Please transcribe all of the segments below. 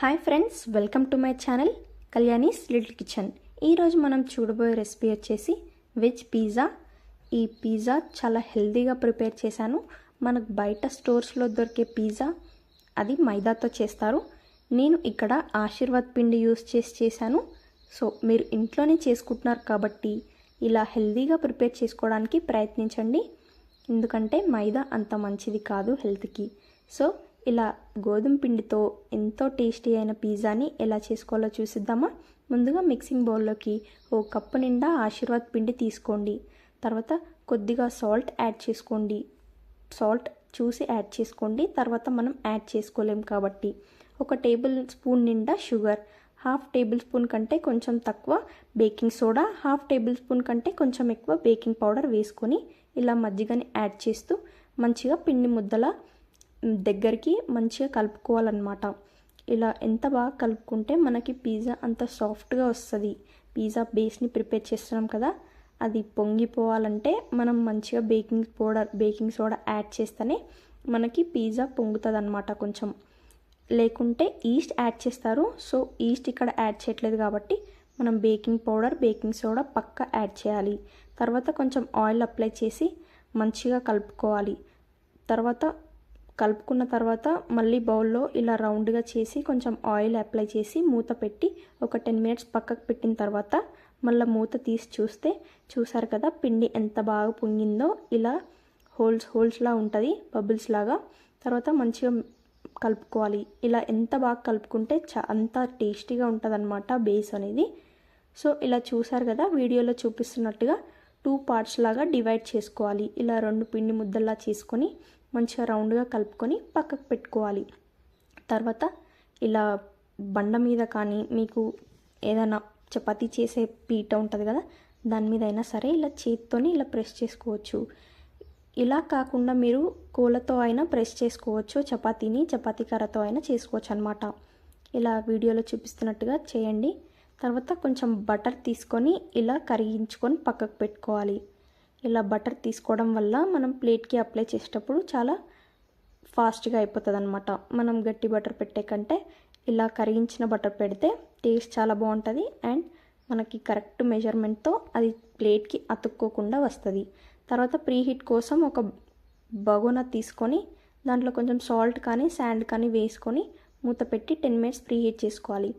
Hi friends welcome to my channel Kalyani's little kitchen ఈరోజు మనం చూడబోయే రెసిపీ వచ్చేసి వెజ్ పిజ్జా ఈ పిజ్జా చాలా హెల్తీగా ప్రిపేర్ చేశాను. మనకు బయట స్టోర్స్లో దొరికే పిజ్జా అది మైదాతో చేస్తారు. నేను ఇక్కడ ఆశీర్వాద్ పిండి యూస్ చేసి చేశాను. సో మీరు ఇంట్లోనే చేసుకుంటున్నారు కాబట్టి ఇలా హెల్తీగా ప్రిపేర్ చేసుకోవడానికి ప్రయత్నించండి. ఎందుకంటే మైదా అంత మంచిది కాదు హెల్త్కి సో ఇలా గోధుమ పిండితో ఎంతో టేస్టీ అయిన పిజ్జాని ఎలా చేసుకోవాలో చూసిద్దామా? ముందుగా మిక్సింగ్ బౌల్లోకి ఓ కప్పు నిండా ఆశీర్వాద్ పిండి తీసుకోండి. తర్వాత కొద్దిగా సాల్ట్ యాడ్ చేసుకోండి. సాల్ట్ చూసి యాడ్ చేసుకోండి. తర్వాత మనం యాడ్ చేసుకోలేం కాబట్టి. ఒక టేబుల్ స్పూన్ నిండా షుగర్ హాఫ్ టేబుల్ స్పూన్ కంటే కొంచెం తక్కువ baking soda half tablespoon కంటే కొంచెం ఎక్కువ బేకింగ్ పౌడర్ వేసుకొని ఇలా మజ్జిగని యాడ్ చేస్తూ మంచిగా పిండి ముద్దల దగ్గరికి మంచిగా కలుపుకోవాలన్నమాట. ఇలా ఎంత బాగా కలుపుకుంటే మనకి పిజ్జా అంత సాఫ్ట్గా వస్తుంది. పిజ్జా బేస్ని ప్రిపేర్ చేస్తున్నాం కదా అది పొంగిపోవాలంటే మనం మంచిగా baking powder baking soda add చేస్తేనే మనకి పిజ్జా పొంగుతుంది అనమాట కొంచెం. లేకుంటే ఈస్ట్ యాడ్ చేస్తారు. సో ఈస్ట్ ఇక్కడ యాడ్ చేయట్లేదు కాబట్టి మనం బేకింగ్ పౌడర్ బేకింగ్ సోడా పక్క యాడ్ చేయాలి. తర్వాత కొంచెం ఆయిల్ అప్లై చేసి మంచిగా కలుపుకోవాలి. తర్వాత కలుపుకున్న తర్వాత మళ్ళీ బౌల్లో ఇలా రౌండ్గా చేసి కొంచెం ఆయిల్ అప్లై చేసి మూత పెట్టి ఒక టెన్ మినిట్స్ పక్కకు పెట్టిన తర్వాత మళ్ళీ మూత తీసి చూస్తే చూసారు కదా పిండి ఎంత బాగా పొంగిందో ఇలా హోల్స్ హోల్స్లా ఉంటుంది బబుల్స్ లాగా. తర్వాత మంచిగా కలుపుకోవాలి. ఇలా ఎంత బాగా కలుపుకుంటే చ అంత టేస్టీగా ఉంటుంది బేస్ అనేది. సో ఇలా చూసారు కదా వీడియోలో చూపిస్తున్నట్టుగా టూ పార్ట్స్ లాగా డివైడ్ చేసుకోవాలి. ఇలా రెండు పిండి ముద్దల్లా చేసుకొని మంచిగా రౌండ్గా కలుపుకొని పక్కకు పెట్టుకోవాలి. తర్వాత ఇలా బండ మీద కానీ మీకు ఏదైనా చపాతీ చేసే పీట ఉంటుంది కదా దాని మీద అయినా సరే ఇలా చేతితోని ఇలా ప్రెస్ చేసుకోవచ్చు. ఇలా కాకుండా మీరు కోలతో అయినా ప్రెస్ చేసుకోవచ్చు చపాతీని చపాతీ కర్రతో అయినా చేసుకోవచ్చు అనమాట ఇలా వీడియోలో చూపిస్తున్నట్టుగా చేయండి. తర్వాత కొంచెం బటర్ తీసుకొని ఇలా కరిగించుకొని పక్కకు పెట్టుకోవాలి. ఇలా బటర్ తీసుకోవడం వల్ల మనం ప్లేట్కి అప్లై చేసేటప్పుడు చాలా ఫాస్ట్గా అయిపోతుంది అనమాట మనం గట్టి బటర్ పెట్టే కంటే ఇలా కరిగించిన బటర్ పెడితే టేస్ట్ చాలా బాగుంటుంది అండ్ మనకి కరెక్ట్ మెజర్మెంట్తో అది ప్లేట్కి అతుక్కోకుండా వస్తుంది. తర్వాత ప్రీ హీట్ కోసం ఒక బగోనా తీసుకొని దాంట్లో కొంచెం సాల్ట్ కానీ శాండ్ కానీ వేసుకొని మూత పెట్టి టెన్ మినిట్స్ ప్రీ హీట్ చేసుకోవాలి.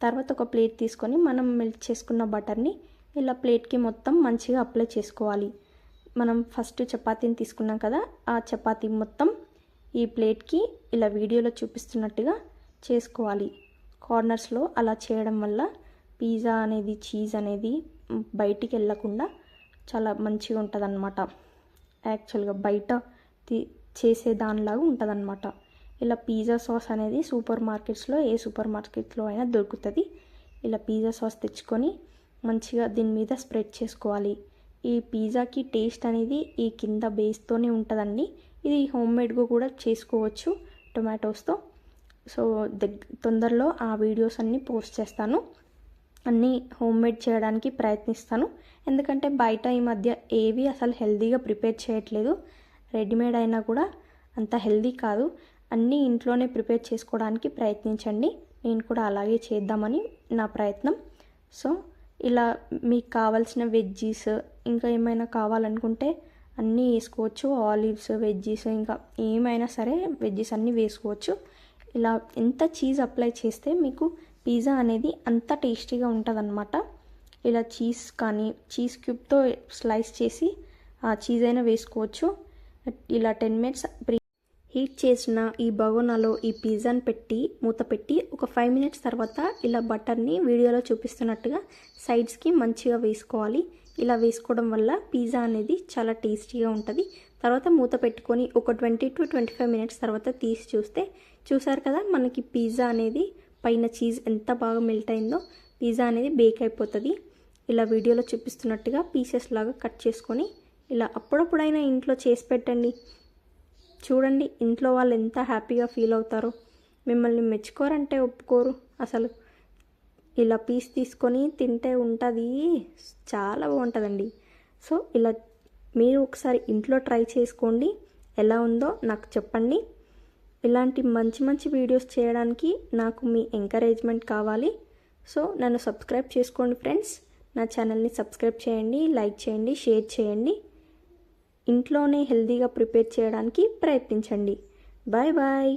తర్వాత ఒక ప్లేట్ తీసుకొని మనం మెల్ట్ చేసుకున్న బటర్ని ఇలా ప్లేట్కి మొత్తం మంచిగా అప్లై చేసుకోవాలి. మనం ఫస్ట్ చపాతీని తీసుకున్నాం కదా ఆ చపాతీ మొత్తం ఈ ప్లేట్కి ఇలా వీడియోలో చూపిస్తున్నట్టుగా చేసుకోవాలి. కార్నర్స్లో అలా చేయడం వల్ల పిజ్జా అనేది చీజ్ అనేది బయటికి వెళ్ళకుండా చాలా మంచిగా ఉంటుంది అన్నమాట యాక్చువల్గా బయట చేసే దానిలాగా ఉంటుంది అనమాట ఇలా పిజ్జా సాస్ అనేది సూపర్ మార్కెట్స్లో ఏ సూపర్ మార్కెట్లో అయినా దొరుకుతుంది. ఇలా పిజ్జా సాస్ తెచ్చుకొని మంచిగా దీని మీద స్ప్రెడ్ చేసుకోవాలి. ఈ పిజ్జాకి టేస్ట్ అనేది ఈ కింద బేస్తోనే ఉంటుందండి. ఇది హోమ్ మేడ్గా కూడా చేసుకోవచ్చు టొమాటోస్తో. సో తొందరలో ఆ వీడియోస్ అన్నీ పోస్ట్ చేస్తాను. అన్నీ హోమ్ మేడ్ చేయడానికి ప్రయత్నిస్తాను. ఎందుకంటే బయట ఈ మధ్య ఏవి అసలు హెల్తీగా ప్రిపేర్ చేయట్లేదు. రెడీమేడ్ అయినా కూడా అంత హెల్తీ కాదు. అన్నీ ఇంట్లోనే ప్రిపేర్ చేసుకోవడానికి ప్రయత్నించండి. నేను కూడా అలాగే చేద్దామని నా ప్రయత్నం. సో ఇలా మీకు కావాల్సిన వెజ్జీస్ ఇంకా ఏమైనా కావాలనుకుంటే అన్నీ వేసుకోవచ్చు ఆలివ్స్ వెజ్జీస్ ఇంకా ఏమైనా సరే వెజ్జీస్ అన్నీ వేసుకోవచ్చు. ఇలా ఎంత చీజ్ అప్లై చేస్తే మీకు పిజ్జా అనేది అంత టేస్టీగా ఉంటుందన్నమాట. ఇలా చీజ్ కానీ చీజ్ క్యూబ్తో స్లైస్ చేసి ఆ చీజ్ అయినా వేసుకోవచ్చు. ఇలా టెన్ మినిట్స్ ప్రీ హీట్ చేసిన ఈ బగోనాలో ఈ పిజ్జాని పెట్టి మూత పెట్టి ఒక ఫైవ్ మినిట్స్ తర్వాత ఇలా బటర్ని వీడియోలో చూపిస్తున్నట్టుగా సైడ్స్కి మంచిగా వేసుకోవాలి. ఇలా వేసుకోవడం వల్ల పిజ్జా అనేది చాలా టేస్టీగా ఉంటుంది. తర్వాత మూత పెట్టుకొని ఒక twenty to twenty five minutes తర్వాత తీసి చూస్తే చూసారు కదా మనకి పిజ్జా అనేది పైన చీజ్ ఎంత బాగా మెల్ట్ అయిందో పిజ్జా అనేది బేక్ అయిపోతుంది. ఇలా వీడియోలో చూపిస్తున్నట్టుగా పీసెస్ లాగా కట్ చేసుకొని ఇలా అప్పుడప్పుడైనా ఇంట్లో చేసి పెట్టండి. చూడండి ఇంట్లో వాళ్ళు ఎంత హ్యాపీగా ఫీల్ అవుతారో. మిమ్మల్ని మెచ్చుకోరంటే ఒప్పుకోరు. అసలు ఇలా పీస్ తీసుకొని తింటే ఉంటుంది. చాలా బాగుంటుందండి. సో ఇలా మీరు ఒకసారి ఇంట్లో ట్రై చేసుకోండి. ఎలా ఉందో నాకు చెప్పండి. ఇలాంటి మంచి మంచి వీడియోస్ చేయడానికి నాకు మీ ఎంకరేజ్మెంట్ కావాలి. సో నన్ను సబ్స్క్రైబ్ చేసుకోండి ఫ్రెండ్స్. నా ఛానల్ని సబ్స్క్రైబ్ చేయండి లైక్ చేయండి షేర్ చేయండి. ఇంట్లోనే హెల్తీగా ప్రిపేర్ చేయడానికి ప్రయత్నించండి. Bye bye